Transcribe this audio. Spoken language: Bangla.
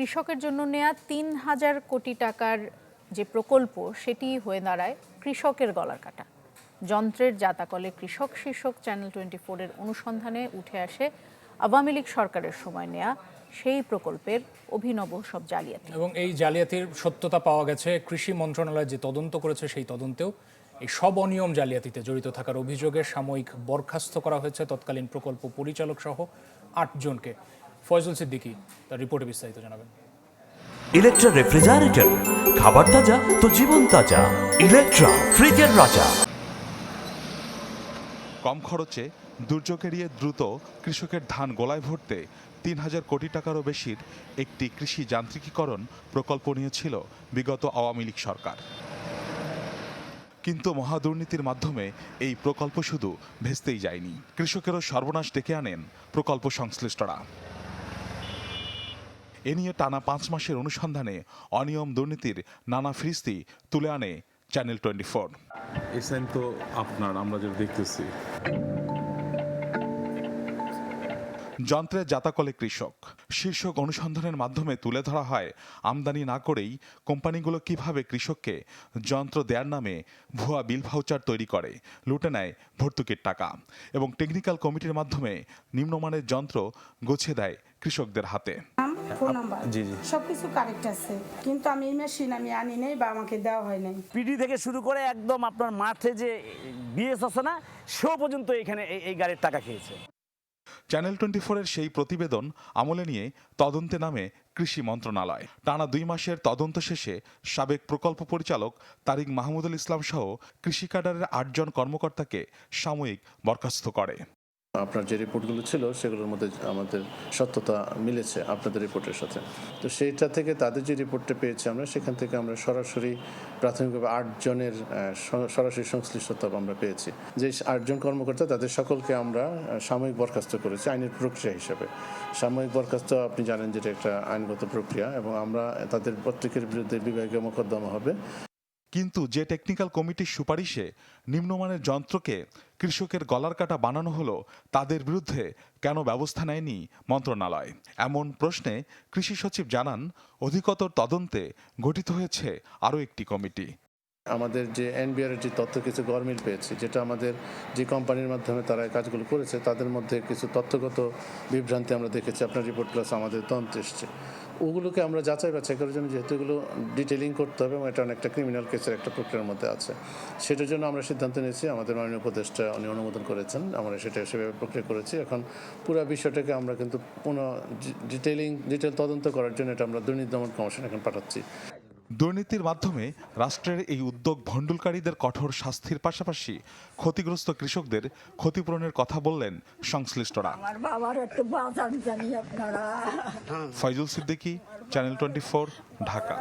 কৃষকের জন্য নেয়া তিন হাজার কোটি টাকার যে প্রকল্প, সেটি হয়ে দাঁড়ায় কৃষকের গলার কাটা। যন্ত্রের জাতাকলে কৃষক শীর্ষক চ্যানেল টোয়েন্টি ফোরের অনুসন্ধানে উঠে আসে আওয়ামী লীগ সরকারের সময় নেয়া সেই প্রকল্পের অভিনব সব জালিয়াতি। এবং এই জালিয়াতির সত্যতা পাওয়া গেছে। কৃষি মন্ত্রণালয় যে তদন্ত করেছে, সেই তদন্তেও এই সব অনিয়ম জালিয়াতিতে জড়িত থাকার অভিযোগে সাময়িক বরখাস্ত করা হয়েছে। তৎকালীন প্রকল্প পরিচালক সহ আটজনকে। ফয়জুল সিদ্দিকী তার রিপোর্টে বিস্তারিত জানাবেন। ইলেকট্রা রেফ্রিজারেটর খাবার তাজা তো জীবন তাজা। ইলেকট্রা ফ্রিজের রাজা। কম খরচে দুর্যোগ এড়িয়ে দ্রুত কৃষকের ধান গোলায় ভরতে তিন হাজার কোটি টাকারও বেশির একটি কৃষি যান্ত্রিকীকরণ প্রকল্প নিয়েছিল বিগত আওয়ামী লীগ সরকার। কিন্তু মহাদুর্নীতির মাধ্যমে এই প্রকল্প শুধু ভেস্তেই যায়নি। কৃষকেরও সর্বনাশ ডেকে আনেন প্রকল্প সংশ্লিষ্টরা। এ নিয়ে টানা পাঁচ মাসের অনুসন্ধানে অনিয়ম দুর্নীতির নানা ফিরিস্তি তুলে আনে চ্যানেল টোয়েন্টি ফোর। এই তো আপনার আমরা যেটা দেখতেছি। যন্ত্রের জাতাকলে কৃষক। শীর্ষক অনুসন্ধানের মাধ্যমে তুলে ধরা হয় আমদানি না করেই কোম্পানিগুলো কীভাবে কৃষককে যন্ত্র দেয়ার নামে ভুয়া বিল ভাউচার তৈরি করে লুটে নেয় ভর্তুকির টাকা এবং টেকনিক্যাল কমিটির মাধ্যমে নিম্নমানের যন্ত্র গুছিয়ে দেয় কৃষকদের হাতে। Phone number. জি, জি। সবকিছু কারেক্ট আছে। কিন্তু আমি এই মেশিন আমি আনি নাই বা আমাকে দেওয়া হয় নাই। পিডি থেকে শুরু করে একদম আপনার মাঠে যে বিএস আছে না সেও পর্যন্ত এখানে এই- এই গাড়ির টাকা খেয়েছে। চ্যানেল টোয়েন্টি ফোরের সেই প্রতিবেদন আমলে নিয়ে তদন্তে নামে কৃষি মন্ত্রণালয়। টানা দুই মাসের তদন্ত শেষে সাবেক প্রকল্প পরিচালক তারিক মাহমুদুল ইসলাম সহ কৃষি ক্যাডারের আটজন কর্মকর্তাকে সাময়িক বরখাস্ত করে। আপনার যে রিপোর্টগুলো ছিল, সেগুলোর মধ্যে আমাদের সত্যতা মিলেছে আপনাদের রিপোর্টের সাথে। তো সেইটা থেকে তাদের যে রিপোর্টটা পেয়েছি আমরা, সেখান থেকে আমরা সরাসরি প্রাথমিকভাবে আটজনের সরাসরি সংশ্লিষ্টতা আমরা পেয়েছি। যে আটজন কর্মকর্তা, তাদের সকলকে আমরা সাময়িক বরখাস্ত করেছি আইনের প্রক্রিয়া হিসাবে। সাময়িক বরখাস্ত, আপনি জানেন যেটা একটা আইনগত প্রক্রিয়া এবং আমরা তাদের প্রত্যেকের বিরুদ্ধে বিভাগীয় মোকদ্দমা হবে। কিন্তু যে টেকনিক্যাল কমিটির সুপারিশে নিম্নমানের যন্ত্রকে কৃষকের গলার কাটা বানানো হলো, তাদের বিরুদ্ধে কেন ব্যবস্থা নেয়নি মন্ত্রণালয়? এমন প্রশ্নে কৃষি সচিব জানান, অধিকতর তদন্তে গঠিত হয়েছে আরও একটি কমিটি। আমাদের যে এনবিআর যে তথ্য কিছু গরমিল পেয়েছে, যেটা আমাদের যে কোম্পানির মাধ্যমে তারা এই কাজগুলো করেছে, তাদের মধ্যে কিছু তথ্যগত বিভ্রান্তি আমরা দেখেছি। আপনার রিপোর্ট প্লাস আমাদের তদন্ত এসছে। ওগুলোকে আমরা যাচাই বাছাই করার জন্য যেহেতু এগুলো ডিটেলিং করতে হবে এবং এটা অনেকটা ক্রিমিনাল কেসের একটা প্রক্রিয়ার মধ্যে আছে, সেটার জন্য আমরা সিদ্ধান্ত নিয়েছি, আমাদের মাননীয় উপদেষ্টা উনি অনুমোদন করেছেন, আমরা সেটা সেভাবে প্রক্রিয়া করেছি। এখন পুরো বিষয়টাকে আমরা কিন্তু পুনঃ ডিটেলিং ডিটেল তদন্ত করার জন্য এটা আমরা দুর্নীতি দমন কমিশন এখন পাঠাচ্ছি। দুর্নীতির মাধ্যমে রাষ্ট্রের এই উদ্যোগ ভণ্ডুলকারীদের কঠোর শাস্তির পাশাপাশি ক্ষতিগ্রস্ত কৃষকদের ক্ষতিপূরণের কথা বললেন সংশ্লিষ্টরা। Faizul Siddiqui channel twenty Dhaka.